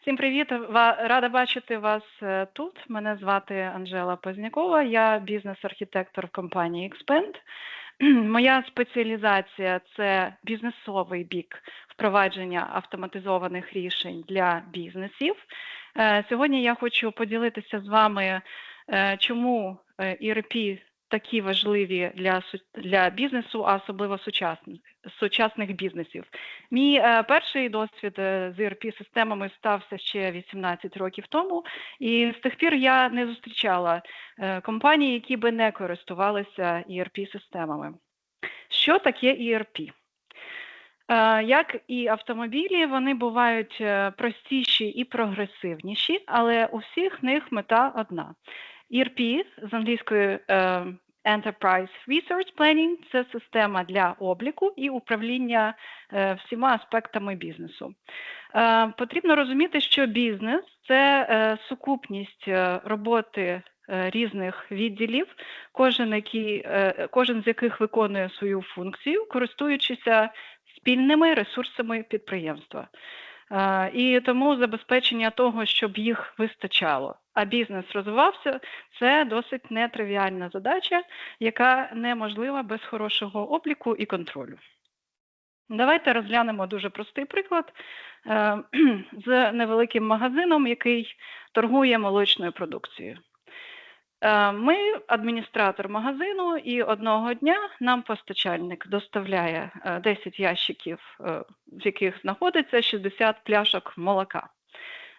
Всім привіт! Рада бачити вас е, тут. Мене звати Анжела Познякова, я бізнес-архітектор в компанії Expand. Моя спеціалізація це бізнесовий бік впровадження автоматизованих рішень для бізнесів. Е, Сьогодні я хочу поділитися з вами, е, чому ERP такі важливі для, для бізнесу, а особливо сучасних, сучасних бізнесів. Мій е, перший досвід е, з ERP-системами стався ще 18 років тому, і з тих пір я не зустрічала е, компаній, які би не користувалися ERP-системами. Що таке ERP? Е, Як і автомобілі, вони бувають е, простіші і прогресивніші, але у всіх них мета одна. ERP з англійської е, Enterprise Resource Planning – це система для обліку і управління е, всіма аспектами бізнесу. Е, Потрібно розуміти, що бізнес це сукупність роботи різних відділів, кожен, який, кожен з яких виконує свою функцію, користуючися спільними ресурсами підприємства. І тому забезпечення того, щоб їх вистачало, а бізнес розвивався, це досить нетривіальна задача, яка неможлива без хорошого обліку і контролю. Давайте розглянемо дуже простий приклад е, з невеликим магазином, який торгує молочною продукцією. Е, Ми адміністратор магазину, і одного дня нам постачальник доставляє е, 10 ящиків, е, в яких знаходиться 60 пляшок молока.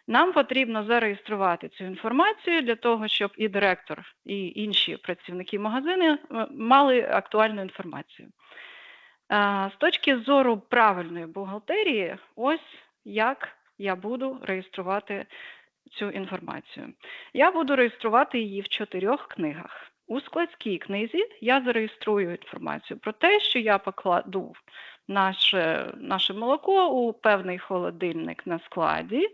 Нам потрібно зареєструвати цю інформацію для того, щоб і директор, і інші працівники магазину е, мали актуальну інформацію. Е, З точки зору правильної бухгалтерії, ось як я буду реєструвати цю інформацію. Я буду реєструвати її в чотирьох книгах. У складській книзі я зареєструю інформацію про те, що я покладу наше, наше молоко у певний холодильник на складі,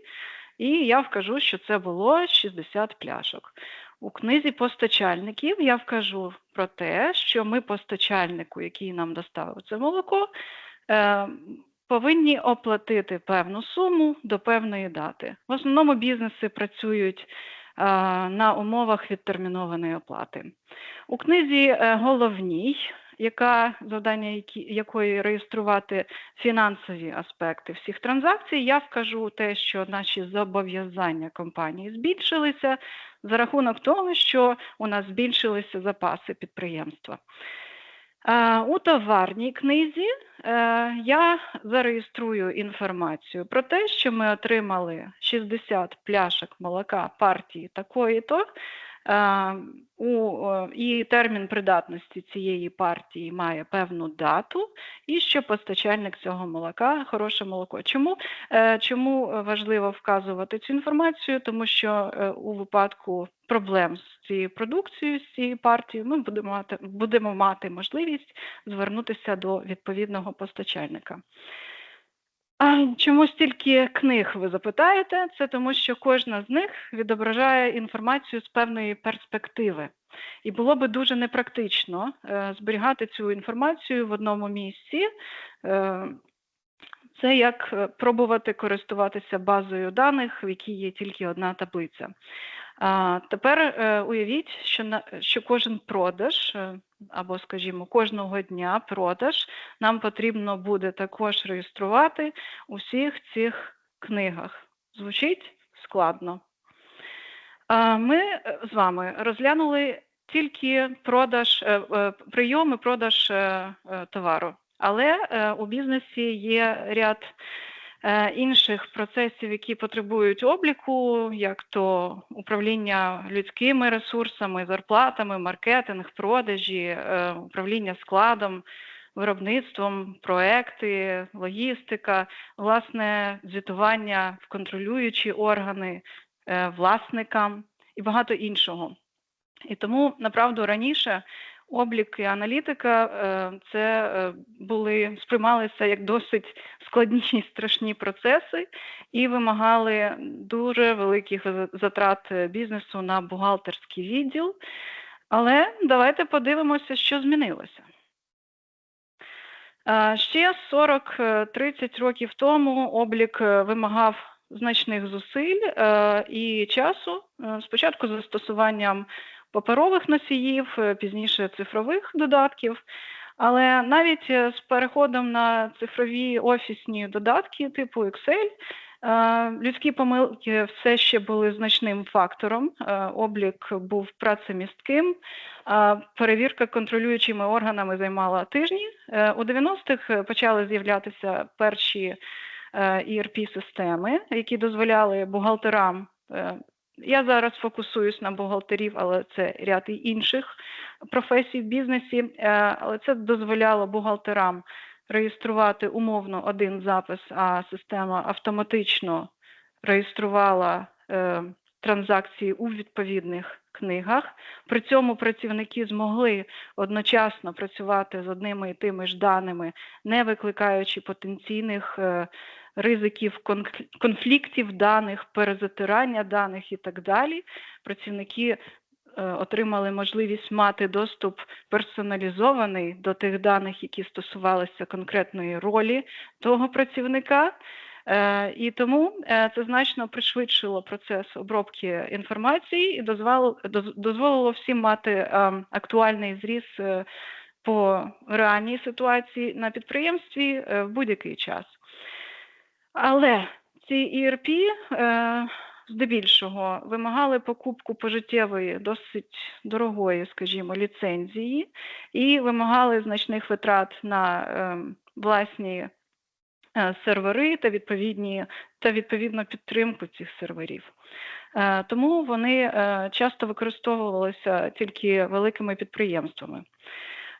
і я вкажу, що це було 60 пляшок. У книзі постачальників я вкажу про те, що ми постачальнику, який нам доставив це молоко, е, повинні оплатити певну суму до певної дати. В основному бізнеси працюють е, на умовах відтермінованої оплати. У книзі е, головній, яка завдання якої реєструвати фінансові аспекти всіх транзакцій, я вкажу те, що наші зобов'язання компанії збільшилися за рахунок того, що у нас збільшилися запаси підприємства. Е, У товарній книзі е, я зареєструю інформацію про те, що ми отримали 60 пляшок молока партії такої-то, у, е, і термін придатності цієї партії має певну дату, і що постачальник цього молока хороше молоко. Чому, е, чому важливо вказувати цю інформацію? Тому що е, у випадку проблем з цією продукцією, з цією партією, ми будемо мати, будемо мати можливість звернутися до відповідного постачальника. Чому стільки книг ви запитаєте? Це тому, що кожна з них відображає інформацію з певної перспективи. І було би дуже непрактично е, зберігати цю інформацію в одному місці. Це як е, пробувати користуватися базою даних, в якій є тільки одна таблиця. А, тепер е, уявіть, що, на, що кожен продаж, е, або, скажімо, кожного дня продаж нам потрібно буде також реєструвати у всіх цих книгах. Звучить складно. Ми з вами розглянули тільки продаж, е, продаж товару. Але е, у бізнесі є ряд е, інших процесів, які потребують обліку, як то управління людськими ресурсами, зарплатами, маркетинг, продажі, е, управління складом, виробництвом, проекти, логістика, власне, звітування в контролюючі органи, власникам і багато іншого. І тому, направду, раніше облік і аналітика е, це е, були сприймалися як досить складні і страшні процеси і вимагали дуже великих затрат е, бізнесу на бухгалтерський відділ. Але давайте подивимося, що змінилося. Ще 40-30 років тому облік вимагав значних зусиль і часу. Спочатку з застосуванням паперових носіїв, е, пізніше цифрових додатків. Але навіть е, з переходом на цифрові офісні додатки типу Excel, е, людські помилки все ще були значним фактором. Облік був працемістким, перевірка контролюючими органами займала тижні. У 90-х почали з'являтися перші ERP-системи, які дозволяли бухгалтерам. Я зараз фокусуюсь на бухгалтерів, але це ряд і інших професій в бізнесі. е, Але це дозволяло бухгалтерам реєструвати умовно один запис, а система автоматично реєструвала е, транзакції у відповідних книгах. При цьому працівники змогли одночасно працювати з одними і тими ж даними, не викликаючи потенційних е, ризиків конфліктів даних, перезатирання даних і так далі. Працівники е, отримали можливість мати доступ персоналізований до тих даних, які стосувалися конкретної ролі того працівника. Е, І тому е, це значно пришвидшило процес обробки інформації і дозволило, всім мати актуальний зріз по реальній ситуації на підприємстві в будь-який час. Але ці ERP е, здебільшого вимагали покупку пожиттєвої, досить дорогої, скажімо, ліцензії і вимагали значних витрат на е, власні е, сервери та відповідні та відповідну підтримку цих серверів. Е, Тому вони часто використовувалися тільки великими підприємствами.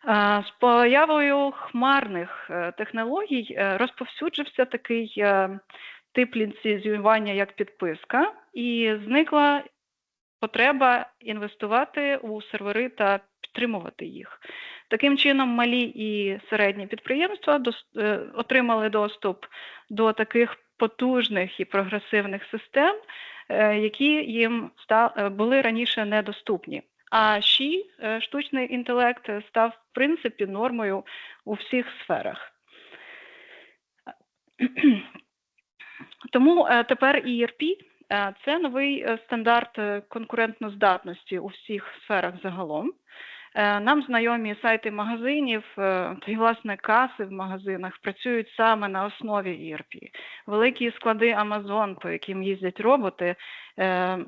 Е, З появою хмарних е, технологій е, розповсюджився такий тип ліцензіювання, як підписка, і зникла потреба інвестувати у сервери та підтримувати їх. Таким чином, малі і середні підприємства отримали доступ до таких потужних і прогресивних систем, які їм були раніше недоступні. А ще штучний інтелект став в принципі нормою у всіх сферах. Тому е, тепер ERP е, це новий е, стандарт конкурентноздатності у всіх сферах загалом. Е, Нам знайомі сайти магазинів е, та й власне каси в магазинах працюють саме на основі ERP. Великі склади Amazon, по яким їздять роботи, е,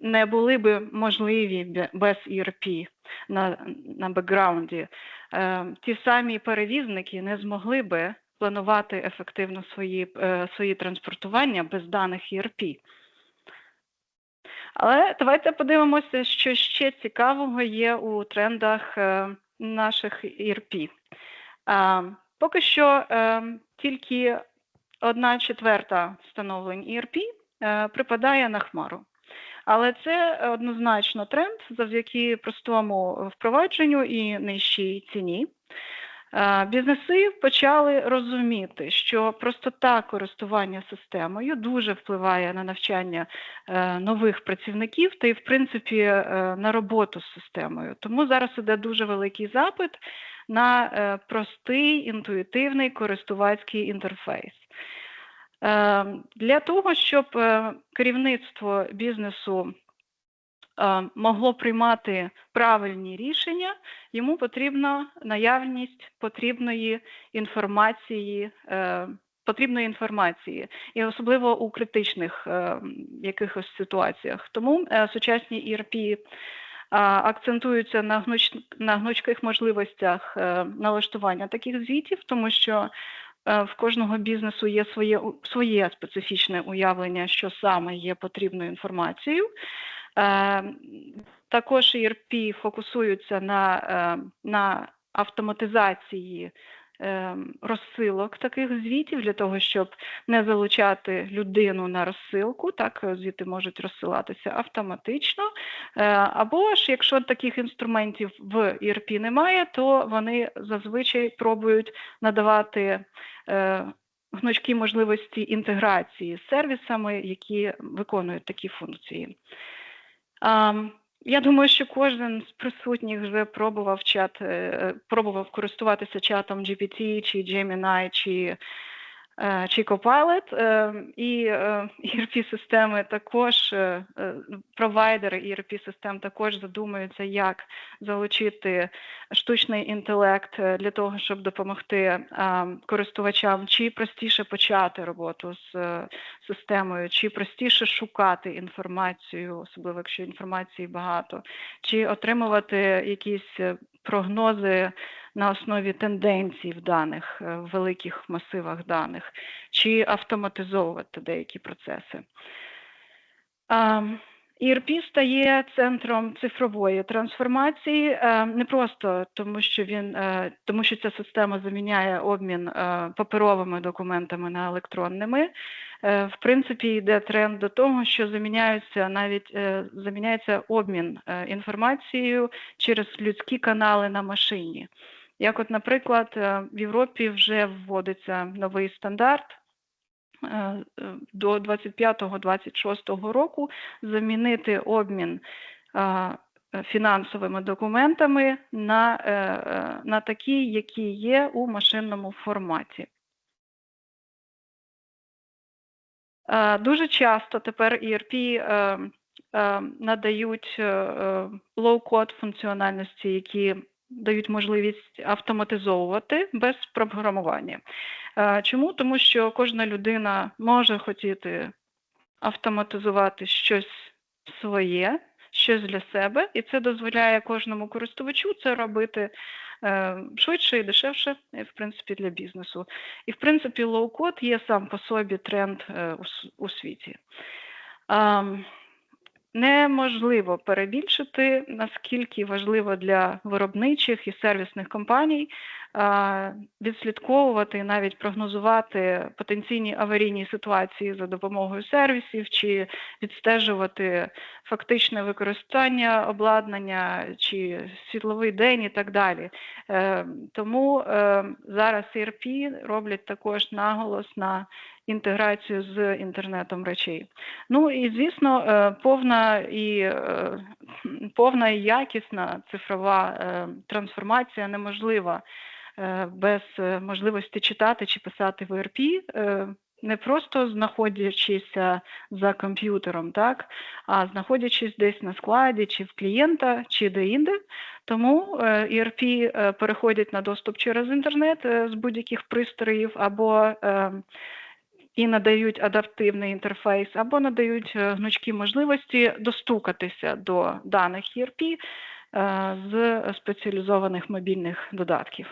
не були би можливі без ERP на, на бекграунді. Ті самі перевізники не змогли би планувати ефективно свої, свої транспортування без даних ERP. Але давайте подивимося, що ще цікавого є у трендах е, наших ERP. Поки що е, тільки одна четверта встановлень ERP е, припадає на хмару. Але це однозначно тренд завдяки простому впровадженню і нижчій ціні. Е, Бізнеси почали розуміти, що простота користування системою дуже впливає на навчання е, нових працівників та й, в принципі, е, на роботу з системою. Тому зараз іде дуже великий запит на простий інтуїтивний користувацький інтерфейс. Для того, щоб керівництво бізнесу могло приймати правильні рішення, йому потрібна наявність потрібної інформації. е, Потрібної інформації, і особливо у критичних е, якихось ситуаціях. Тому е, сучасні ERP акцентуються на, гнуч, на гнучких можливостях е, налаштування таких звітів, тому що е, в кожного бізнесу є своє, своє специфічне уявлення, що саме є потрібною інформацією. Е, Також ERP фокусуються на, е, на автоматизації е, розсилок таких звітів для того, щоб не залучати людину на розсилку. Так, е, звіти можуть розсилатися автоматично. Е, Або ж, якщо таких інструментів в ERP немає, то вони зазвичай пробують надавати е, гнучкі можливості інтеграції з сервісами, які виконують такі функції. Я думаю, що кожен з присутніх вже пробував чат, е, пробував користуватися чатом GPT чи Gemini, чи е, чи Copilot, е, і е, ERP-системи також, е, е, провайдери ERP-систем також задумуються, як залучити штучний інтелект е, для того, щоб допомогти е, користувачам, чи простіше почати роботу з е, системою, чи простіше шукати інформацію, особливо якщо інформації багато, чи отримувати якісь е, прогнози на основі тенденцій в даних, е, в великих масивах даних, чи автоматизовувати деякі процеси. ERP стає центром цифрової трансформації е, не просто тому, що він е, тому, що ця система заміняє обмін е, паперовими документами на електронними. Е, В принципі, йде тренд до того, що заміняються навіть е, заміняється обмін е, інформацією через людські канали на машині. Як, от, наприклад, в Європі вже вводиться новий стандарт до 25-26 року замінити обмін фінансовими документами на, на такі, які є у машинному форматі. Дуже часто тепер ERP е, е, надають лоу-код функціональності, які дають можливість автоматизовувати без програмування. Е, Чому? Тому що кожна людина може хотіти автоматизувати щось своє, щось для себе, і це дозволяє кожному користувачу це робити е, швидше і дешевше, в принципі, для бізнесу. І, в принципі, лоу-код є сам по собі тренд е, у, у світі. Неможливо перебільшити, наскільки важливо для виробничих і сервісних компаній відслідковувати і навіть прогнозувати потенційні аварійні ситуації за допомогою сервісів чи відстежувати фактичне використання обладнання чи світловий день і так далі. Е, Тому е, зараз ERP роблять також наголос на інтеграцію з інтернетом речей. Ну і звісно, е, повна і е, повна і якісна цифрова е, трансформація неможлива без можливості читати чи писати в е, не просто знаходячись за комп'ютером, так, а знаходячись десь на складі, чи в клієнта, чи де-інде. Тому ERP переходять на доступ через інтернет з будь-яких пристроїв або і надають адаптивний інтерфейс, або надають е, гнучкі можливості достукатися до даних ERP е, з спеціалізованих мобільних додатків.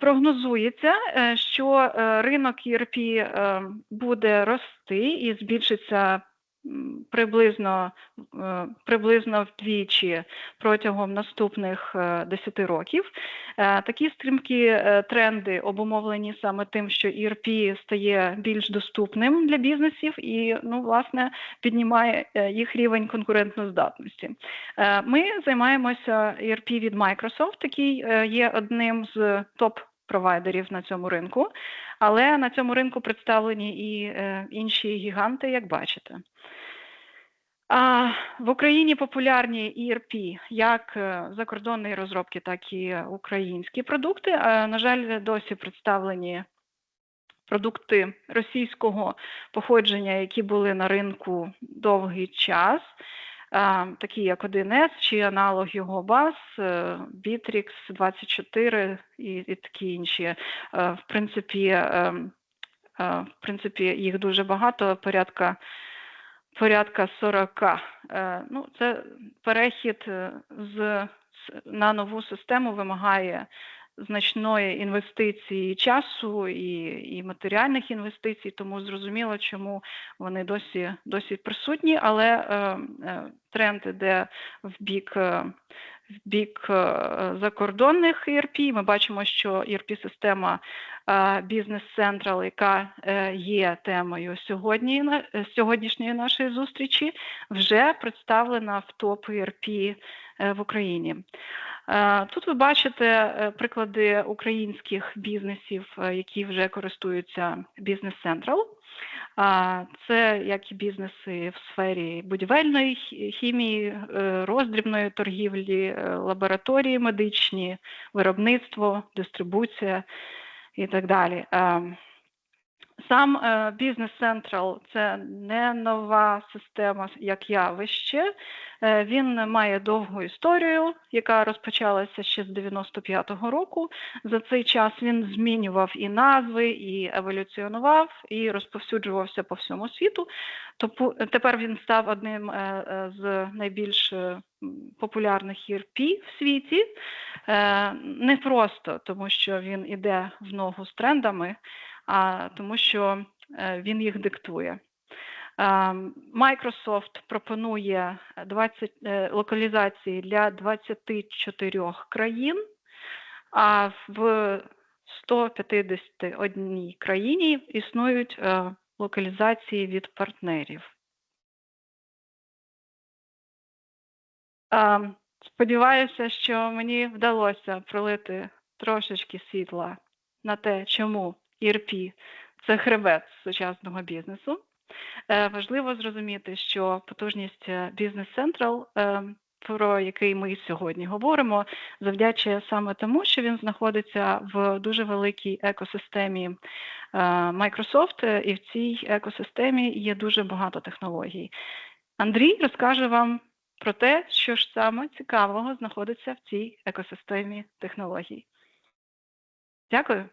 Прогнозується, е, що ринок ERP буде рости і збільшиться приблизно, е, приблизно вдвічі протягом наступних е, 10 років. Е, Такі стрімкі е, тренди обумовлені саме тим, що ERP стає більш доступним для бізнесів і, ну, власне, піднімає е, їх рівень конкурентноздатності. Е, Ми займаємося ERP від Microsoft, який е, є одним з топ-провайдерів на цьому ринку, але на цьому ринку представлені і е, інші гіганти, як бачите. В Україні популярні ERP, як е, закордонні розробки, так і українські продукти. На жаль, досі представлені продукти російського походження, які були на ринку довгий час, такі як 1С чи аналог його баз, е, Bittrex 24 і, і такі інші. Е, В принципі, в принципі, їх дуже багато, порядка порядка 40. Е, Ну, це перехід е, з на нову систему вимагає значної інвестиції часу і, і матеріальних інвестицій, тому зрозуміло, чому вони досі, досі присутні, але е, е, тренд іде в бік. В бік е, закордонних ERP. Ми бачимо, що ERP-система е, Business Central, яка е, є темою сьогодні, сьогоднішньої нашої зустрічі, вже представлена в топ ERP в Україні. Тут ви бачите приклади українських бізнесів, які вже користуються Business Central. Це як і бізнеси в сфері будівельної хі- хімії, е, роздрібної торгівлі, е, лабораторії медичні, виробництво, дистрибуція і так далі. Сам Business Central – це не нова система як явище. Е, Він має довгу історію, яка розпочалася ще з 95-го року. За цей час він змінював і назви, і еволюціонував, і розповсюджувався по всьому світу. Топу- Тепер він став одним е, е, з найбільш популярних ERP в світі. Не просто тому, що він іде в ногу з трендами, а тому, що е, він їх диктує. Ем, Microsoft пропонує 20 е, локалізації для 24 країн, а в 151 країні існують е, локалізації від партнерів. Ем, Сподіваюся, що мені вдалося пролити трошечки світла на те, чому ERP – це хребет сучасного бізнесу. Е, Важливо зрозуміти, що потужність Business Central, е, про який ми сьогодні говоримо, завдячує саме тому, що він знаходиться в дуже великій екосистемі е, Microsoft, і в цій екосистемі є дуже багато технологій. Андрій розкаже вам про те, що ж саме цікавого знаходиться в цій екосистемі технологій. Дякую.